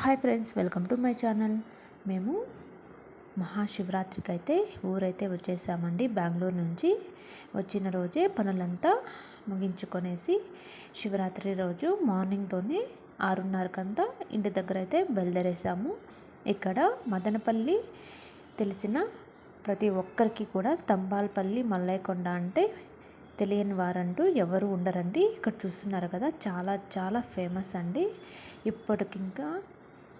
Hi friends welcome to my channel. మేము మహాశివరాత్రికి అయితే ఊరైతే వచ్చేసామండి. బెంగళూరు నుంచి వచ్చిన రోజే పనులంతా ముగించుకొనేసి శివరాత్రి రోజు మార్నింగ్తోనే ఆరున్నరకంతా ఇంటి దగ్గర అయితే బయలుదేరేసాము. ఇక్కడ మదనపల్లి తెలిసిన ప్రతి ఒక్కరికి కూడా తంబాల్పల్లి మల్లయ్యకొండ అంటే తెలియని వారంటూ ఎవరు ఉండరండి. ఇక్కడ చూస్తున్నారు కదా చాలా చాలా ఫేమస్ అండి. ఇప్పటికింకా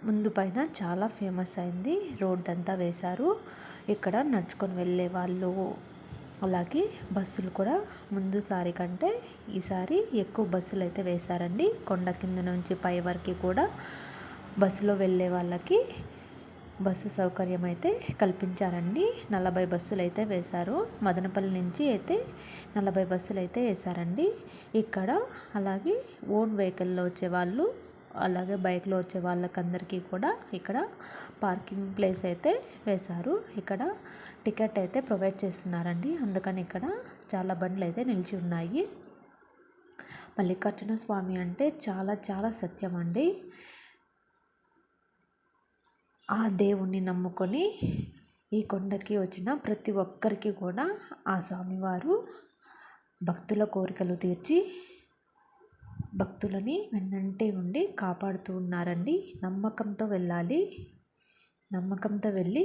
ముందు పైన చాలా ఫేమస్ అయింది. రోడ్ అంతా వేశారు. ఇక్కడ నడుచుకొని వెళ్ళే వాళ్ళు అలాగే బస్సులు కూడా ముందుసారి కంటే ఈసారి ఎక్కువ బస్సులు అయితే వేశారండి. కొండ కింద నుంచి పై వరకు కూడా బస్సులో వెళ్ళే వాళ్ళకి బస్సు సౌకర్యం అయితే కల్పించారండి. నలభై బస్సులు అయితే వేశారు. మదనపల్లి నుంచి అయితే నలభై బస్సులు అయితే వేశారండి. ఇక్కడ అలాగే ఓన్ వెహికల్లో వచ్చే వాళ్ళు అలాగే బైక్లో వచ్చే వాళ్ళకందరికీ కూడా ఇక్కడ పార్కింగ్ ప్లేస్ అయితే వేశారు. ఇక్కడ టికెట్ అయితే ప్రొవైడ్ చేస్తున్నారండి. అందుకని ఇక్కడ చాలా బండ్లు అయితే నిలిచి ఉన్నాయి. మల్లికార్జున స్వామి అంటే చాలా చాలా సత్యం అండి. ఆ దేవుణ్ణి నమ్ముకొని ఈ కొండకి వచ్చిన ప్రతి ఒక్కరికి కూడా ఆ స్వామివారు భక్తుల కోరికలు తీర్చి భక్తులని వెన్నంటే ఉండి కాపాడుతూ ఉన్నారండి. నమ్మకంతో వెళ్ళాలి. నమ్మకంతో వెళ్ళి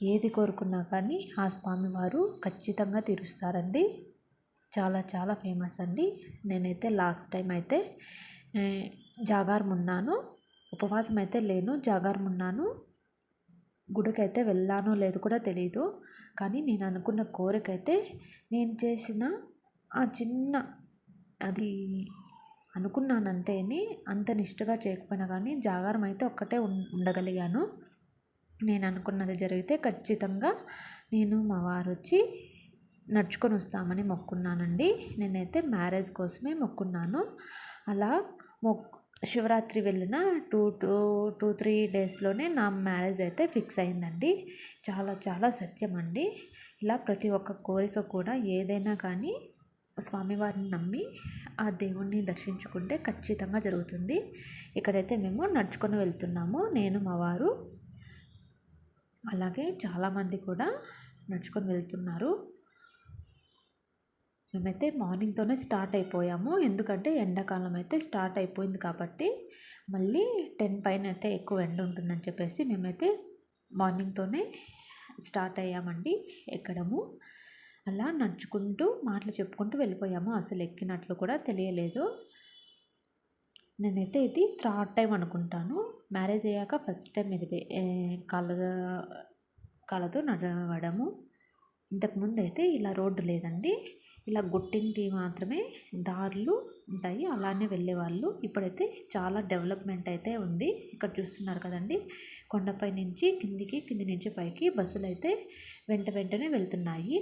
ఏది కోరుకున్నా కానీ ఆ స్వామివారు ఖచ్చితంగా తీరుస్తారండి. చాలా చాలా ఫేమస్ అండి. నేనైతే లాస్ట్ టైం అయితే జాగారం ఉన్నాను. ఉపవాసం అయితే లేను జాగారం ఉన్నాను. గుడికి అయితే వెళ్ళానో లేదు కూడా తెలియదు కానీ నేను అనుకున్న కోరిక అయితే నేను చేసిన ఆ చిన్న అది అనుకున్నాను అంతేని అంత నిష్ఠగా చేయకపోయినా కానీ జాగారం అయితే ఒక్కటే ఉండగలిగాను. నేను అనుకున్నది జరిగితే ఖచ్చితంగా నేను మా వారు వచ్చి నడుచుకొని వస్తామని మొక్కున్నానండి. నేనైతే మ్యారేజ్ కోసమే మొక్కున్నాను. అలా మొక్ శివరాత్రి వెళ్ళిన టూ టూ టూ త్రీ డేస్లోనే నా మ్యారేజ్ అయితే ఫిక్స్ అయిందండి. చాలా చాలా సత్యం అండి ఇలా ప్రతి ఒక్క కోరిక కూడా ఏదైనా కానీ స్వామివారిని నమ్మి ఆ దేవుణ్ణి దర్శించుకుంటే ఖచ్చితంగా జరుగుతుంది. ఇక్కడైతే మేము నడుచుకొని వెళ్తున్నాము. నేను మా వారు. అలాగే చాలామంది కూడా నడుచుకొని వెళ్తున్నారు. మేమైతే మార్నింగ్తోనే స్టార్ట్ అయిపోయాము. ఎందుకంటే ఎండాకాలం అయితే స్టార్ట్ అయిపోయింది కాబట్టి మళ్ళీ టెన్ పైన అయితే ఎక్కువ ఎండ ఉంటుందని చెప్పేసి మేమైతే మార్నింగ్తోనే స్టార్ట్ అయ్యామండి ఎక్కడము. అలా నడుచుకుంటూ మాటలు చెప్పుకుంటూ వెళ్ళిపోయాము. అసలు ఎక్కినట్లు కూడా తెలియలేదు. నేనైతే ఇది థర్డ్ టైం అనుకుంటాను. మ్యారేజ్ అయ్యాక ఫస్ట్ టైం ఇది కాళ్ళ కాళ్ళతో నడవడము. ఇంతకుముందు అయితే ఇలా రోడ్డు లేదండి. ఇలా గుట్టింటి మాత్రమే దారులు ఉంటాయి. అలానే వెళ్ళేవాళ్ళు. ఇప్పుడైతే చాలా డెవలప్మెంట్ అయితే ఉంది. ఇక్కడ చూస్తున్నారు కదండి. కొండపై నుంచి కిందికి కింది నుంచి పైకి బస్సులు అయితే వెంట వెంటనే వెళ్తున్నాయి.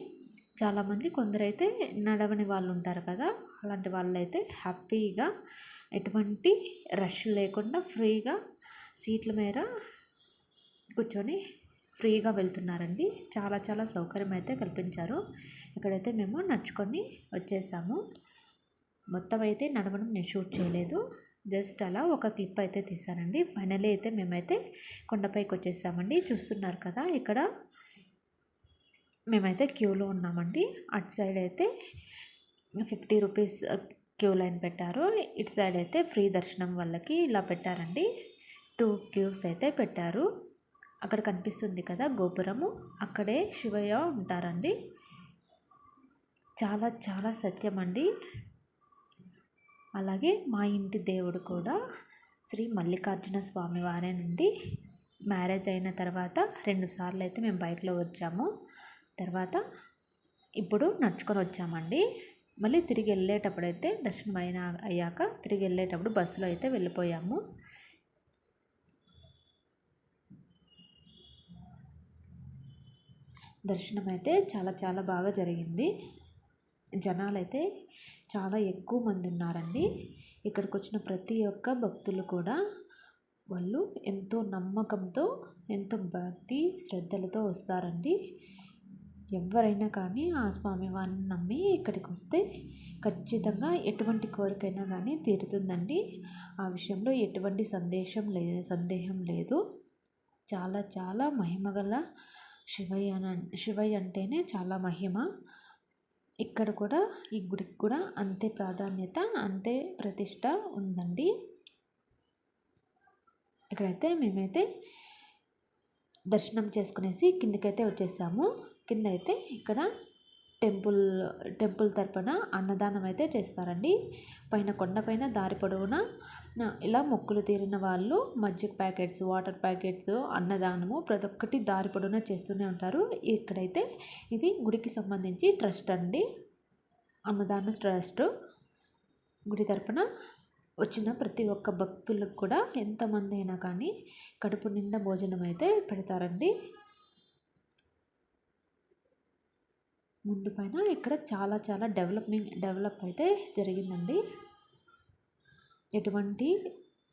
చాలామంది కొందరైతే నడవని వాళ్ళు ఉంటారు కదా అలాంటి వాళ్ళైతే హ్యాపీగా ఎటువంటి రష్ లేకుండా ఫ్రీగా సీట్ల మీద కూర్చొని ఫ్రీగా వెళ్తున్నారండి. చాలా చాలా సౌకర్యం అయితే కల్పించారు. ఇక్కడైతే మేము నడుచుకొని వచ్చేసాము. మొత్తం అయితే నడవడం నేను షూట్ చేయలేదు. జస్ట్ అలా ఒక క్లిప్ అయితే తీసానండి ఫైనలీ అయితే మేమైతే కొండపైకి వచ్చేసామండి. చూస్తున్నారు కదా ఇక్కడ మేమైతే క్యూలో ఉన్నామండి. అటు సైడ్ అయితే ఫిఫ్టీ రూపీస్ క్యూ లైన్ పెట్టారు. ఇటు సైడ్ అయితే ఫ్రీ దర్శనం వాళ్ళకి ఇలా పెట్టారండి. టూ క్యూస్ అయితే పెట్టారు. అక్కడ కనిపిస్తుంది కదా గోపురము. అక్కడే శివయ్య ఉంటారండి. చాలా చాలా సత్యం అండి అలాగే మా ఇంటి దేవుడు కూడా శ్రీ మల్లికార్జున స్వామి వారేనండి. మ్యారేజ్ అయిన తర్వాత రెండు సార్లు అయితే మేము బయటలో వచ్చాము. తర్వాత ఇప్పుడు నడుచుకొని వచ్చామండి. మళ్ళీ తిరిగి వెళ్ళేటప్పుడు అయితే దర్శనం అయిన అయ్యాక తిరిగి వెళ్ళేటప్పుడు బస్సులో అయితే వెళ్ళిపోయాము. దర్శనం అయితే చాలా చాలా బాగా జరిగింది. జనాలు అయితే చాలా ఎక్కువ మంది ఉన్నారండి. ఇక్కడికి వచ్చిన ప్రతి ఒక్క భక్తులు కూడా వాళ్ళు ఎంతో నమ్మకంతో ఎంతో భక్తి శ్రద్ధలతో వస్తారండి. ఎవరైనా కానీ ఆ స్వామి వారిని నమ్మి ఇక్కడికి వస్తే ఖచ్చితంగా ఎటువంటి కోరికైనా కానీ తీరుతుందండి. ఆ విషయంలో ఎటువంటి సందేశం లే సందేహం లేదు. చాలా చాలా మహిమగల శివయ్య శివయ్య అంటేనే చాలా మహిమ. ఇక్కడ కూడా ఈ గుడికి కూడా అంతే ప్రాధాన్యత అంతే ప్రతిష్ట ఉందండి. ఇక్కడైతే మేమైతే దర్శనం చేసుకునేసి కిందకైతే వచ్చేసాము. కింద అయితే ఇక్కడ టెంపుల్ టెంపుల్ తరపున అన్నదానం అయితే చేస్తారండి. పైన కొండపైన దారి పొడవున ఇలా మొక్కులు తీరిన వాళ్ళు మజ్జిగ ప్యాకెట్స్ వాటర్ ప్యాకెట్స్ అన్నదానము ప్రతి ఒక్కటి దారి పొడవున చేస్తూనే ఉంటారు. ఇక్కడైతే ఇది గుడికి సంబంధించి ట్రస్ట్ అండి. అన్నదాన ట్రస్ట్. గుడి తరపున వచ్చిన ప్రతి ఒక్క భక్తులకు కూడా ఎంతమంది అయినా కానీ కడుపు నిండా భోజనం అయితే పెడతారండి. ముందు పైన ఇక్కడ చాలా చాలా డెవలప్మెంట్ డెవలప్ అయితే జరిగిందండి. ఎటువంటి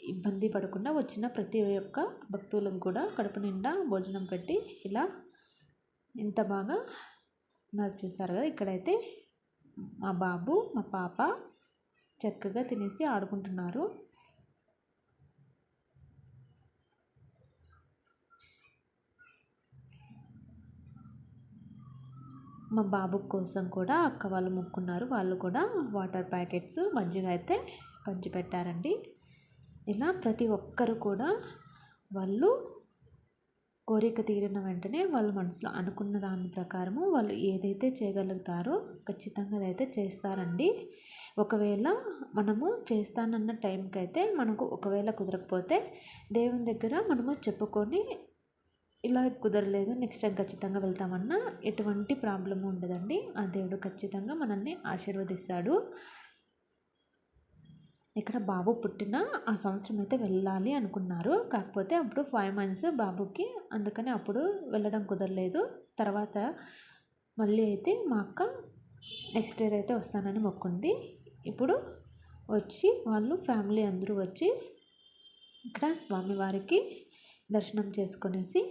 ఇబ్బంది పడకుండా వచ్చిన ప్రతి ఒక్క భక్తులకు కూడా కడుపు నిండా భోజనం పెట్టి ఇలా ఇంత బాగా ఉన్నారు చూసారు కదా. ఇక్కడైతే మా బాబు మా పాప చక్కగా తినేసి ఆడుకుంటున్నారు. మా బాబు కోసం కూడా అక్క వాళ్ళు మొక్కున్నారు. వాళ్ళు కూడా వాటర్ ప్యాకెట్స్ మజ్జిగ అయితే పంచిపెట్టారండి. ఇలా ప్రతి ఒక్కరు కూడా వాళ్ళు కోరిక తీరిన వెంటనే వాళ్ళ మనసులో అనుకున్న దాని ప్రకారము వాళ్ళు ఏదైతే చేయగలుగుతారో ఖచ్చితంగా అదైతే చేస్తారండి. ఒకవేళ మనము చేస్తానన్న టైంకి అయితే మనకు ఒకవేళ కుదరకపోతే దేవుని దగ్గర మనము చెప్పుకొని ఇలా కుదరలేదు. నెక్స్ట్ టైం ఖచ్చితంగా వెళ్తామన్నా ఎటువంటి ప్రాబ్లము ఉండదండి. ఆ దేవుడు ఖచ్చితంగా మనల్ని ఆశీర్వదిస్తాడు. ఇక్కడ బాబు పుట్టిన ఆ సంవత్సరం అయితే వెళ్ళాలి అనుకున్నారు. కాకపోతే అప్పుడు ఫైవ్ మంత్స్ బాబుకి అందుకని అప్పుడు వెళ్ళడం కుదరలేదు. తర్వాత మళ్ళీ అయితే మా అక్క నెక్స్ట్ ఇయర్ అయితే వస్తానని మొక్కుంది. ఇప్పుడు వచ్చి వాళ్ళు ఫ్యామిలీ అందరూ వచ్చి ఇక్కడ స్వామివారికి దర్శనం చేసుకునేసి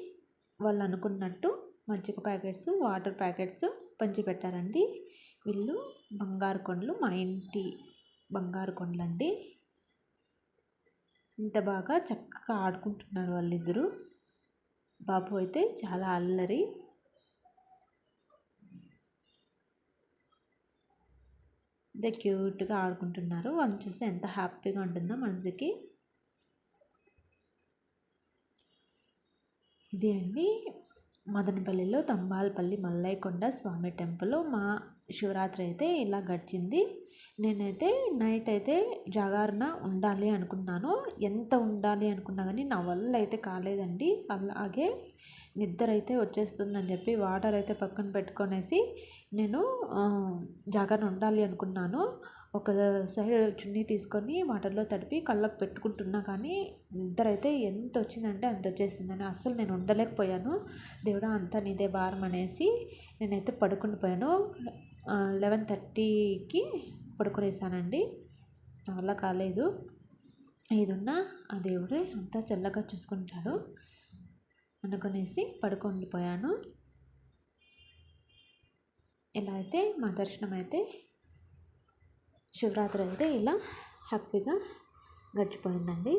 వాళ్ళు అనుకున్నట్టు మజ్జిగ ప్యాకెట్స్ వాటర్ ప్యాకెట్స్ పంచిపెట్టారండి. వీళ్ళు బంగారు కొండలు మా ఇంటి బంగారు కొండలండి. ఇంత బాగా చక్కగా ఆడుకుంటున్నారు వాళ్ళిద్దరూ. బాబు అయితే చాలా అల్లరి. ఇదే క్యూట్గా ఆడుకుంటున్నారు వాళ్ళని చూస్తే ఎంత హ్యాపీగా ఉంటుందో మనసుకి ఇది అండి. మదనపల్లిలో తంబాలపల్లి మల్లయ్యకొండ స్వామి టెంపుల్ మా శివరాత్రి అయితే ఇలా గడిచింది. నేనైతే నైట్ అయితే జాగారణ ఉండాలి అనుకున్నాను. ఎంత ఉండాలి అనుకున్నా కానీ నా వల్ల అయితే కాలేదండి. అలాగే నిద్ర అయితే వచ్చేస్తుందని చెప్పి వాటర్ అయితే పక్కన పెట్టుకొనేసి నేను జాగారణ ఉండాలి అనుకున్నాను. ఒక సైడ్ చున్నీ తీసుకొని వాటర్లో తడిపి కళ్ళకు పెట్టుకుంటున్నా కానీ నిద్ర అయితే ఎంత వచ్చిందంటే అంత వచ్చేసిందని అస్సలు నేను ఉండలేకపోయాను. దేవుడా అంతా నీదే భారం అనేసి నేనైతే పడుకుని పోయాను. లెవెన్ థర్టీకి పడుకునేసానండి. నా వల్ల కాలేదు. ఏదున్నా ఆ దేవుడే అంతా చల్లగా చూసుకుంటాడు అనుకునేసి పడుకుండిపోయాను ఇలా అయితే మా దర్శనం అయితే శివరాత్రి అయితే ఇలా హ్యాపీగా గడిచిపోయిందండి.